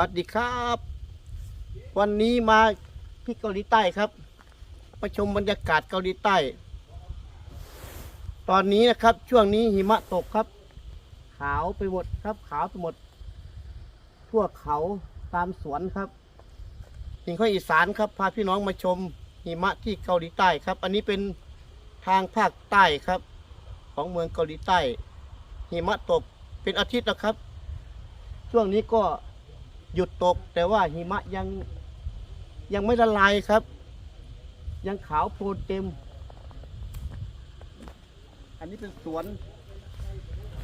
วัสดีครับ วันนี้มาที่เกาหลีใต้ครับมาชมบรรยากาศเกาหลีใต้ ตอนนี้นะครับ ช่วงนี้หิมะตกครับ ขาวไปหมดครับ ขาวไปหมด ทั่วเขาตามสวนครับหิงข้ออีสานครับ พาพี่น้องมาชมหิมะที่เกาหลีใต้ครับ อันนี้เป็นทางภาคใต้ครับ ของเมืองเกาหลีใต้หิมะตกเป็นอาทิตย์แล้วครับ ช่วงนี้ก็ หยุดตก แต่ว่าหิมะยังยังไม่ละลายครับ ยังขาวโพลนเต็ม อันนี้เป็นสวน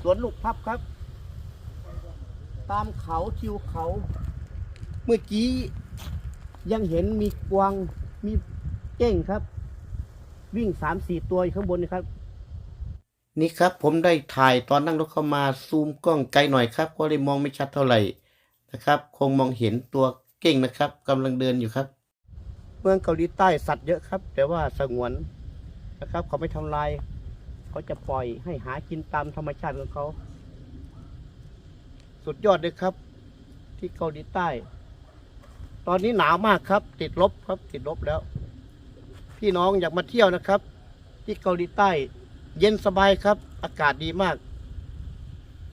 สวนลูกพับครับ ตามเขาทิวเขา เมื่อกี้ยังเห็นมีกวางมีเก้งครับ วิ่งสามสี่ตัวอยู่ข้างบนนี่ครับ นี่ครับผมได้ถ่ายตอนนั่งรถเข้ามาซูมกล้องไกลหน่อยครับ ก็เลยมองไม่ชัดเท่าไหร่ นะครับ คงมองเห็นตัวเก้งนะครับกำลังเดินอยู่ครับ เมืองเกาหลีใต้สัตว์เยอะครับ แต่ว่าสงวนนะครับ เขาไม่ทำลาย เขาจะปล่อยให้หากินตามธรรมชาติของเขา สุดยอดเลยครับ ที่เกาหลีใต้ ตอนนี้หนาวมากครับ ติดลบครับ ติดลบแล้ว พี่น้องอยากมาเที่ยวนะครับ ที่เกาหลีใต้ เย็นสบายครับ อากาศดีมาก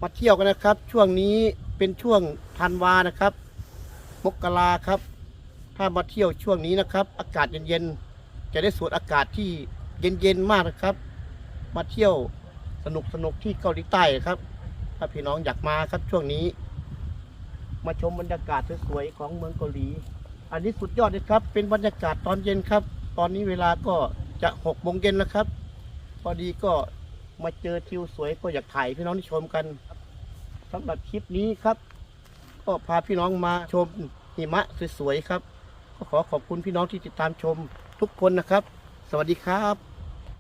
มาเที่ยวกันนะครับ ช่วงนี้เป็นช่วงธันวานะครับ มกราครับ ถ้ามาเที่ยวช่วงนี้นะครับ อากาศเย็นๆจะได้สูดอากาศที่เย็นๆมากนะครับ มาเที่ยวสนุกสนุกที่เกาหลีใต้ครับ ถ้าพี่น้องอยากมาครับช่วงนี้ มาชมบรรยากาศสวยๆของเมืองเกาหลี อันนี้สุดยอดเลยครับ เป็นบรรยากาศตอนเย็นครับ ตอนนี้เวลาก็จะหกโมงเย็นแล้วครับ พอดีก็ มาเจอทิวสวยก็อยากถ่ายพี่น้องที่ชมกันสำหรับคลิปนี้ครับ ก็พาพี่น้องมาชมหิมะสวยๆครับ ก็ขอขอบคุณพี่น้องที่ติดตามชมทุกคนนะครับ สวัสดีครับ